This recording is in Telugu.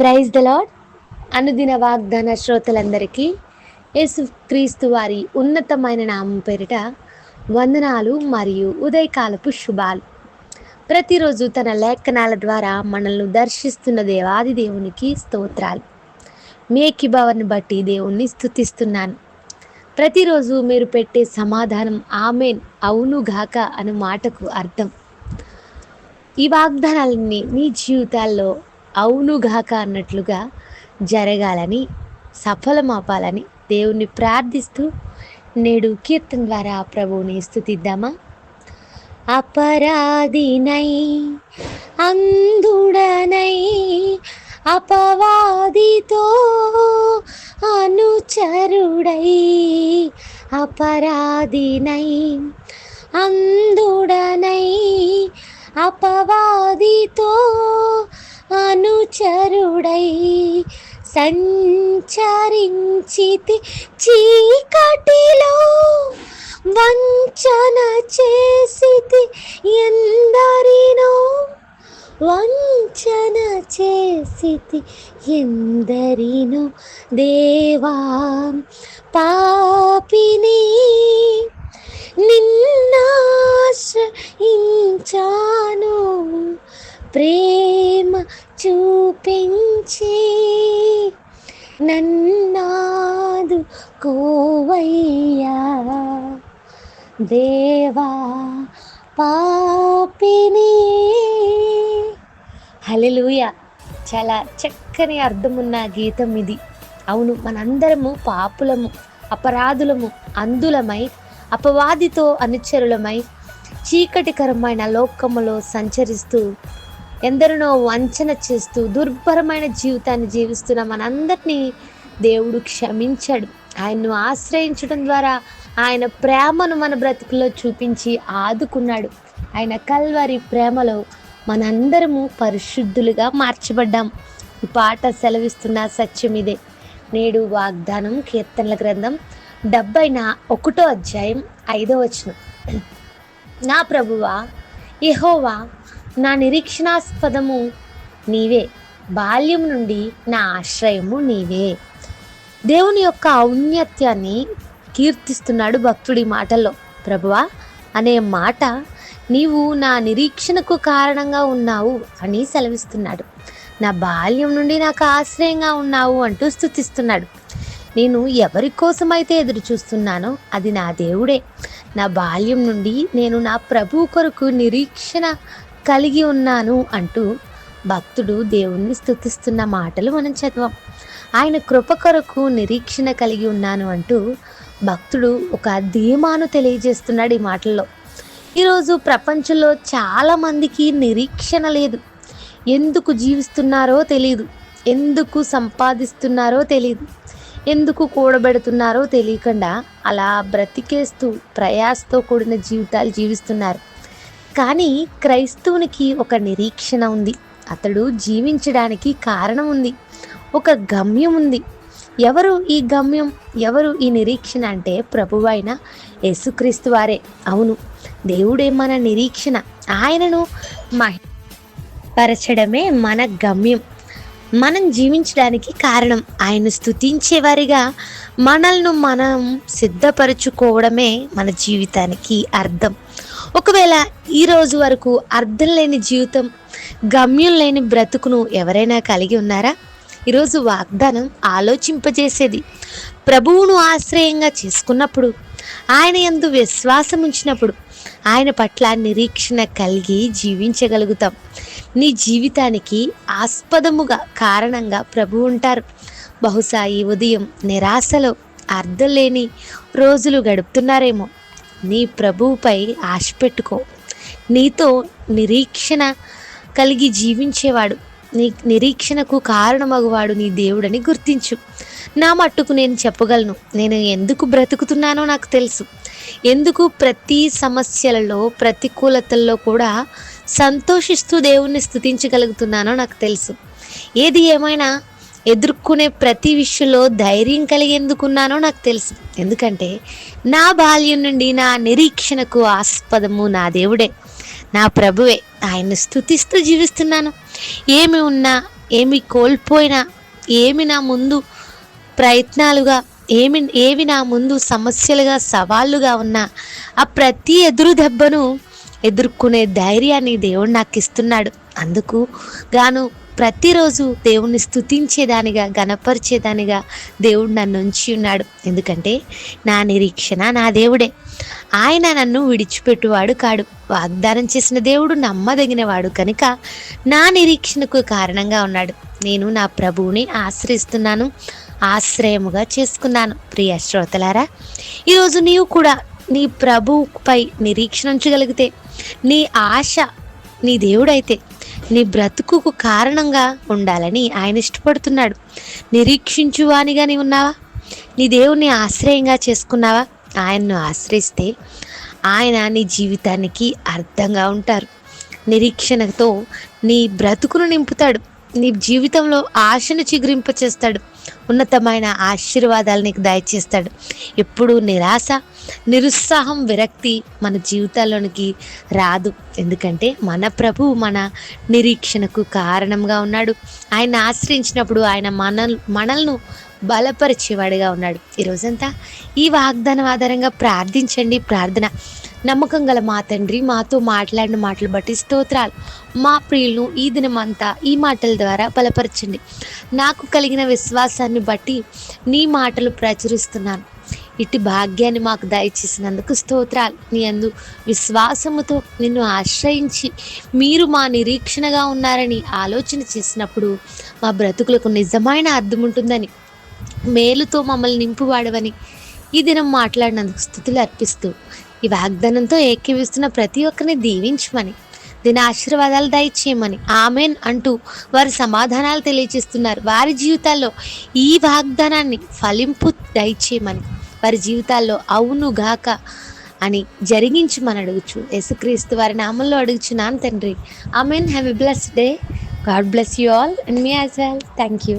ప్రైజ్ ద లాడ్ అనుదిన వాగ్దాన శ్రోతలందరికీ యేసు క్రీస్తు వారి ఉన్నతమైన నామం పేరిట వందనాలు మరియు ఉదయకాలపు శుభాలు. ప్రతిరోజు తన లేఖనాల ద్వారా మనల్ని దర్శిస్తున్న దేవాది దేవునికి స్తోత్రాలు. మేకి భవన్ బట్టి దేవుణ్ణి స్థుతిస్తున్నాను ప్రతిరోజు మీరు పెట్టే సమాధానం ఆమెన్ అవును గాక మాటకు అర్థం. ఈ వాగ్దానాలన్నీ మీ జీవితాల్లో అవునుగాక అన్నట్లుగా జరగాలని సఫలమాపాలని దేవుణ్ణి ప్రార్థిస్తూ నేడు కీర్తన ద్వారా ప్రభువుని స్థుతిద్దామా? అపరాధినై అందుడనై అపవాదితో అనుచరుడై అపరాధినై అందుడనై అపవా అనుచరుడై సంచరించితి చీకటిలో వంచన చేసితి ఎందరినో? వంచన చేసితి ఎందరినో? దేవా పాపిని కోవయ్యా దేవా పాపిని. హలెలుయ చాలా చక్కని అర్థమున్న గీతం ఇది. అవును మనందరము పాపులము అపరాధులము అందులమై అపవాదితో అనుచరులమై చీకటికరమైన లోకములో సంచరిస్తూ ఎందరినో వంచన చేస్తూ దుర్భరమైన జీవితాన్ని జీవిస్తున్న మనందరినీ దేవుడు క్షమించాడు. ఆయన్ను ఆశ్రయించడం ద్వారా ఆయన ప్రేమను మన బ్రతుకుల్లో చూపించి ఆదుకున్నాడు. ఆయన కల్వారి ప్రేమలో మనందరము పరిశుద్ధులుగా మార్చబడ్డాం. ఈ పాట సెలవిస్తున్న సత్యం ఇదే. నేడు వాగ్దానం కీర్తనల గ్రంథం డెబ్బై ఒకటో అధ్యాయం ఐదో వచనం. నా ప్రభువా యెహోవా నా నిరీక్షణాస్పదము నీవే. బాల్యం నుండి నా ఆశ్రయము నీవే. దేవుని యొక్క ఔన్నత్యాన్ని కీర్తిస్తున్నాడు భక్తుడి మాటల్లో. ప్రభువా అనే మాట నీవు నా నిరీక్షణకు కారణంగా ఉన్నావు అని సెలవిస్తున్నాడు. నా బాల్యం నుండి నాకు ఆశ్రయంగా ఉన్నావు అంటూ స్థుతిస్తున్నాడు. నేను ఎవరి కోసమైతే ఎదురు చూస్తున్నానో అది నా దేవుడే. నా బాల్యం నుండి నేను నా ప్రభువు కొరకు నిరీక్షణ కలిగి ఉన్నాను అంటూ భక్తుడు దేవుణ్ణి స్థుతిస్తున్న మాటలు మనం చదవం. ఆయన కృప కొరకు నిరీక్షణ కలిగి ఉన్నాను అంటూ భక్తుడు ఒక ధీమాను తెలియజేస్తున్నాడు ఈ మాటల్లో. ఈరోజు ప్రపంచంలో చాలామందికి నిరీక్షణ లేదు. ఎందుకు జీవిస్తున్నారో తెలియదు ఎందుకు సంపాదిస్తున్నారో తెలియదు ఎందుకు కూడబెడుతున్నారో తెలియకుండా అలా బ్రతికేస్తూ ప్రయాసతో కూడిన జీవితాలు జీవిస్తున్నారు. కానీ క్రైస్తవునికి ఒక నిరీక్షణ ఉంది. అతడు జీవించడానికి కారణం ఉంది. ఒక గమ్యం ఉంది. ఎవరు ఈ గమ్యం? ఎవరు ఈ నిరీక్షణ అంటే ప్రభువైన యేసుక్రీస్తు వారే. అవును దేవుడే మన నిరీక్షణ. ఆయనను పరచడమే మన గమ్యం. మనం జీవించడానికి కారణం. ఆయన స్థుతించేవారిగా మనల్ని మనం సిద్ధపరచుకోవడమే మన జీవితానికి అర్థం. ఒకవేళ ఈరోజు వరకు అర్థం లేని జీవితం గమ్యం లేని బ్రతుకును ఎవరైనా కలిగి ఉన్నారా? ఈరోజు వాగ్దానం ఆలోచింపజేసేది. ప్రభువును ఆశ్రయంగా చేసుకున్నప్పుడు ఆయన ఎందు విశ్వాసం ఉంచినప్పుడు ఆయన పట్ల నిరీక్షణ కలిగి జీవించగలుగుతాం. నీ జీవితానికి ఆస్పదముగా కారణంగా ప్రభు ఉంటారు. బహుశా ఈ ఉదయం నిరాశలో అర్థం లేని రోజులు గడుపుతున్నారేమో. నీ ప్రభువుపై ఆశ పెట్టుకో. నీతో నిరీక్షణ కలిగి జీవించేవాడు. నీ నిరీక్షణకు కారణమగువాడు నీ దేవుడని గుర్తించు. నా మట్టుకు నేను చెప్పగలను. నేను ఎందుకు బ్రతుకుతున్నానో నాకు తెలుసు. ఎందుకు ప్రతి సమస్యలలో ప్రతికూలతల్లో కూడా సంతోషిస్తూ దేవుణ్ణి స్థుతించగలుగుతున్నానో నాకు తెలుసు. ఏది ఏమైనా ఎదుర్కొనే ప్రతి విషయంలో ధైర్యం కలిగి ఎందుకున్నానో నాకు తెలుసు. ఎందుకంటే నా బాల్యం నుండి నా నిరీక్షణకు ఆస్పదము నా దేవుడే. నా ప్రభువే ఆయన్ని స్థుతిస్తూ జీవిస్తున్నాను. ఏమి ఉన్నా ఏమి కోల్పోయినా ఏమి నా ముందు ప్రయత్నాలుగా ఏమి ఏవి నా ముందు సమస్యలుగా సవాళ్ళుగా ఉన్నా ఆ ప్రతి ఎదురు దెబ్బను ఎదుర్కొనే ధైర్యాన్ని దేవుడు నాకు ఇస్తున్నాడు అందుకు గాను ప్రతిరోజు దేవుణ్ణి స్తుతించేదానిగా గనపరిచేదానిగా దేవుడు నన్ను ఉంచి ఉన్నాడు. ఎందుకంటే నా నిరీక్షణ నా దేవుడే. ఆయన నన్ను విడిచిపెట్టువాడు కాడు. వాగ్దానం చేసిన దేవుడు నమ్మదగినవాడు కనుక నా నిరీక్షణకు కారణంగా ఉన్నాడు. నేను నా ప్రభువుని ఆశ్రయిస్తున్నాను ఆశ్రయముగా చేసుకున్నాను. ప్రియ శ్రోతలారా ఈరోజు నీవు కూడా నీ ప్రభువుపై నిరీక్షణ ఉంచగలిగితే నీ ఆశ నీ దేవుడైతే నీ బ్రతుకుకు కారణంగా ఉండాలని ఆయన ఇష్టపడుతున్నాడు. నిరీక్షించువానిగా నీ ఉన్నావా? నీ దేవుణ్ణి ఆశ్రయంగా చేసుకున్నావా? ఆయన్ను ఆశ్రయిస్తే ఆయన నీ జీవితానికి అర్థంగా ఉంటారు. నిరీక్షణతో నీ బ్రతుకును నింపుతాడు. నీ జీవితంలో ఆశను చిగురింపచేస్తాడు. ఉన్నతమైన ఆశీర్వాదాలు నీకు దయచేస్తాడు. ఎప్పుడు నిరాశ నిరుత్సాహం విరక్తి మన జీవితాల్లోనికి రాదు. ఎందుకంటే మన ప్రభు మన నిరీక్షణకు కారణంగా ఉన్నాడు. ఆయన ఆశ్రయించినప్పుడు ఆయన మన మనల్ని బలపరిచేవాడిగా ఉన్నాడు. ఈరోజంతా ఈ వాగ్దానం ఆధారంగా ప్రార్థించండి ప్రార్థన. నమ్మకం గల మా తండ్రి మాతో మాట్లాడిన మాటలు బట్టి స్తోత్రాలు. మా ప్రియులను ఈ దినమంతా ఈ మాటల ద్వారా బలపరచండి. నాకు కలిగిన విశ్వాసాన్ని బట్టి నీ మాటలు ప్రచురిస్తున్నాను. ఇటు భాగ్యాన్ని మాకు దయచేసినందుకు స్తోత్రాలు. నీ అందు విశ్వాసముతో నిన్ను ఆశ్రయించి మీరు మా నిరీక్షణగా ఉన్నారని ఆలోచన చేసినప్పుడు మా బ్రతుకులకు నిజమైన అర్థం ఉంటుందని మేలుతో మమ్మల్ని నింపువాడవని ఈ దినం మాట్లాడినందుకు స్థుతులు అర్పిస్తూ ఈ వాగ్దానంతో ఏకీవిస్తున్న ప్రతి ఒక్కరిని దీవించమని దీని ఆశీర్వాదాలు దయచేయమని ఆమెన్ అంటూ వారి సమాధానాలు తెలియజేస్తున్నారు. వారి జీవితాల్లో ఈ వాగ్దానాన్ని ఫలింపు దయచేయమని వారి జీవితాల్లో అవును గాక అని జరిగించమని అడుగుచు. యేసుక్రీస్తు వారి నామంలో అడుగుచున్నాను తండ్రి. Amen. Have a bless day. God bless you all and me as well. Thank you